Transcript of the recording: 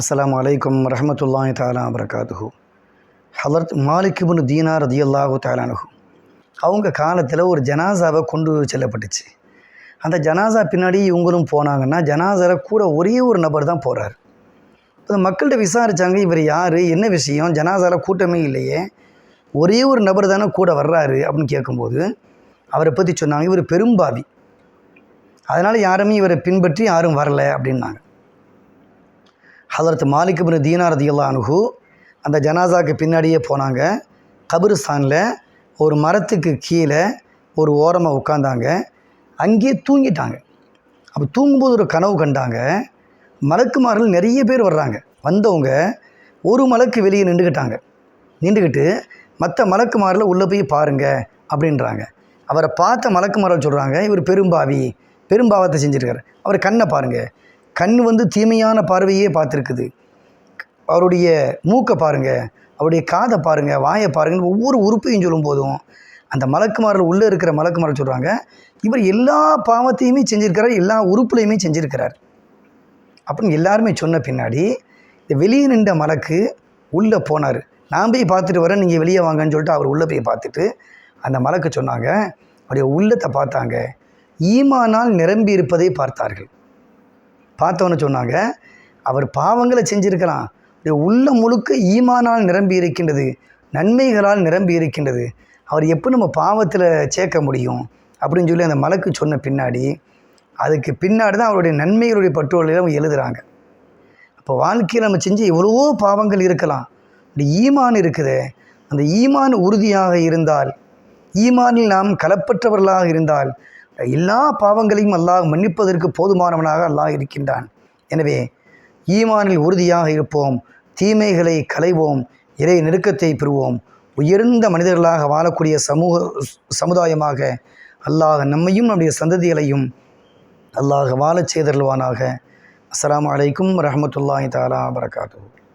அஸ்லாம் வலைக்கம் ரஹமத்துல்லாஹி தாலா வரகாத்துஹு ஹலர்த் மாலிக் இப்னு தீனார் ரதியல்லாஹு தாலானுஹு அவங்க காலத்தில் ஒரு ஜனாசாவை கொண்டு செல்லப்பட்டுச்சு. அந்த ஜனாசா பின்னாடி இவங்களும் போனாங்கன்னா ஜனாசாரை கூட ஒரே ஒரு நபர் தான் போகிறார் இப்போ மக்கள்கிட்ட விசாரித்தாங்க இவர் யார் என்ன விஷயம் ஜனாசாவில் கூட்டமே இல்லையே. ஒரே ஒரு நபர் தானே கூட வர்றாரு அப்படின்னு கேட்கும்போது அவரை பற்றி சொன்னாங்க இவர் பெரும்பாவி. அதனால் யாருமே இவரை பின்பற்றி யாரும் வரல அப்படின்னாங்க. ஹலரத் மாலிக்பின் தீனார் ரதியல்லா அனுகு அந்த ஜனாசாக்கு பின்னாடியே போனாங்க. கபிரிஸ்தானில் ஒரு மரத்துக்கு கீழே ஒரு ஓரமாக உட்காந்தாங்க அங்கேயே தூங்கிட்டாங்க. அப்போ தூங்கும்போது ஒரு கனவு கண்டாங்க. மலக்குமார்கள் நிறைய பேர் வர்றாங்க. வந்தவங்க ஒரு மலக்கு வெளியே நின்றுக்கிட்டாங்க நின்றுக்கிட்டு மற்ற மலக்குமாரில் உள்ளே போய் பாருங்க அப்படின்றாங்க. அவரை பார்த்த மலக்குமார்கள் சொல்கிறாங்க இவர் பெரும்பாவி பெரும்பாவத்தை செஞ்சுருக்காரு. அவர் கண்ணை பாருங்கள் கண் வந்து தீமையான பார்வையே பார்த்துருக்குது. அவருடைய மூக்கை பாருங்கள் அவருடைய காதை பாருங்கள் வாயை பாருங்கன்னு ஒவ்வொரு உறுப்பையும் சொல்லும் போதும் அந்த மலக்குமாரில் உள்ளே இருக்கிற மலக்குமாரை சொல்கிறாங்க இவர் எல்லா பாவத்தையுமே செஞ்சுருக்கிறார் எல்லா உறுப்புலையுமே செஞ்சுருக்கிறார். அப்படின்னு எல்லாருமே சொன்ன பின்னாடி இந்த வெளியே நின்ற மலக்கு உள்ளே போனார். நான் போய் பார்த்துட்டு வரேன் நீங்கள் வெளியே வாங்கன்னு சொல்லிட்டு அவர் உள்ளே போய் பார்த்துட்டு அந்த மலக்கு சொன்னாங்க அவருடைய உள்ளத்தை பார்த்தாங்க ஈமானால் நிரம்பி இருப்பதை பார்த்தார்கள். பார்த்தோன்னு சொன்னாங்க அவர் பாவங்களை செஞ்சிருக்கலாம். உள்ள முழுக்க ஈமானால் நிரம்பி இருக்கின்றது நன்மைகளால் நிரம்பி இருக்கின்றது. அவர் எப்போ நம்ம பாவத்தில் சேர்க்க முடியும்? அப்படின்னு சொல்லி அந்த மலக்கு சொன்ன பின்னாடி அதுக்கு பின்னாடி தான் அவருடைய நன்மைகளுடைய பட்டுவலையில் அவங்க எழுதுகிறாங்க அப்போ வாழ்க்கையில் நம்ம செஞ்சு எவ்வளவோ பாவங்கள் இருக்கலாம். இந்த ஈமான் இருக்குது அந்த ஈமான் உறுதியாக இருந்தால் ஈமானில் நாம் கலப்பற்றவர்களாக இருந்தால் எல்லா பாவங்களையும் அல்லாஹ் மன்னிப்பதற்கு போதுமானவனாக அல்லாஹ் இருக்கின்றான். எனவே ஈமானில் உறுதியாக இருப்போம் தீமைகளை களைவோம் இறை நெருக்கத்தை பெறுவோம். உயர்ந்த மனிதர்களாக வாழக்கூடிய சமூக சமுதாயமாக அல்லாஹ் நம்மையும் நம்முடைய சந்ததிகளையும் அல்லாஹ் வாழச் செய்தருள்வானாக. அஸ்லாம் அலைக்கும் வரமத்துல்லாஹி தாலா வரகாத்து